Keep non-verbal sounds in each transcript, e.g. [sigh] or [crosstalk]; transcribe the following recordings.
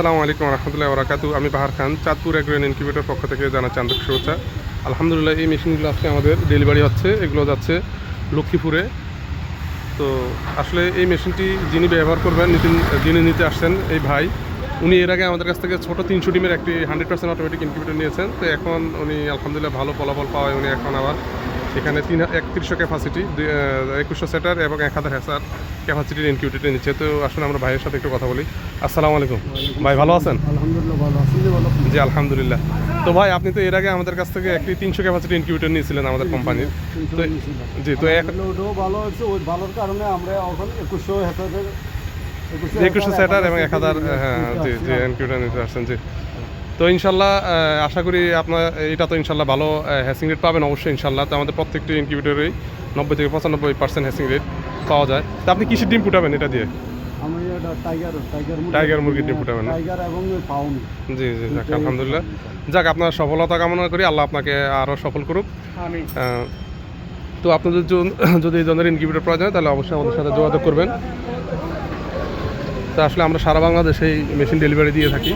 আসসালামু আলাইকুম রহমতুল্লাহ বরাকাতু। আমি বাহার খান, চাঁদপুর এগ্রেন ইনকিউবেটর পক্ষ থেকে জানাচ্ছি আন্তরিক শুভেচ্ছা। আলহামদুলিল্লাহ, এই মেশিনগুলো আজকে আমাদের ডেলিভারি হচ্ছে। এগুলো যাচ্ছে লক্ষ্মীপুরে। তো আসলে এই মেশিনটি যিনি ব্যবহার করবেন, নিতিন, যিনি নিতে আসছেন, এই ভাই, উনি এর আগে আমাদের কাছ থেকে ছোটো তিনশো ডিমের একটি হান্ড্রেড পার্সেন্ট অটোমেটিক ইনকিউবেটর নিয়েছেন। তো এখন উনি আলহামদুলিল্লাহ ভালো ফলাফল পাওয়ায় উনি এখন আবার সেখানে তিন একত্রিশশো ক্যাপাসিটি একুশশো সেটার এবং এক হাজার হ্যাসার ক্যাপাসিটির ইনকিউবেটর নিচ্ছে। তো আসলে আমরা ভাইয়ের সাথে একটু কথা বলি। আসসালামু আলাইকুম। ভাই ভালো আছেন? জি আলহামদুলিল্লাহ। তো ভাই আপনি তো এর আগে আমাদের কাছ থেকে একটি তিনশো ক্যাপাসিটি ইনকিউবেটর নিয়েছিলেন আমাদের কোম্পানির তো জি তো ওটাও ভালো হচ্ছে ওই ভালোর কারণে আমরা এখন একুশশো একুশশো সেটার এবং এক হাজার হ্যাঁ জি জি ইনকিউবেটর নিতে আসছেন জি। তো ইনশাল্লাহ আশা করি আপনার এটা তো ইনশাল্লাহ ভালো হ্যাসিং রেট পাবেন অবশ্যই ইনশাল্লাহ। তো আমাদের প্রত্যেকটি ইনকিউবেটরেই নব্বই থেকে পঁচানব্বই পার্সেন্ট হ্যাসিং রেট পাওয়া যায়। তো আপনি কিসের ডিম ফুটাবেন এটা দিয়ে? টাইগার টাইগার মুরগি- মুরগির ডিম ফুটাবেন জি জি যাক আলহামদুলিল্লাহ। যাক আপনার সফলতা কামনা করি আল্লাহ আপনাকে আরও সফল করুক। তো আপনাদের জন- [coughs] যদি এই ধরনের ইনকিউবেটর প্রয়োজন হয় তাহলে অবশ্যই আমাদের সাথে যোগাযোগ করবেন। তো আসলে আমরা সারা বাংলাদেশে এই মেশিন ডেলিভারি দিয়ে থাকি।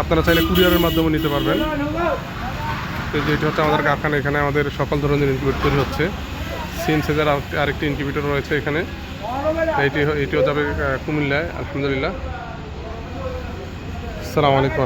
আপনারা চাইলে কুরিয়ারের মাধ্যমে নিতে পারবেন। তো যেটি হচ্ছে আমাদের কারখানা এখানে আমাদের সকল ধরনের ইনকিউবেটর তৈরি হচ্ছে। সিএনসেজের আরেকটি ইনকিউবেটর রয়েছে এখানে। এটি এটিও যাবে কুমিল্লায়, আলহামদুলিল্লাহ। আসসালামু আলাইকুম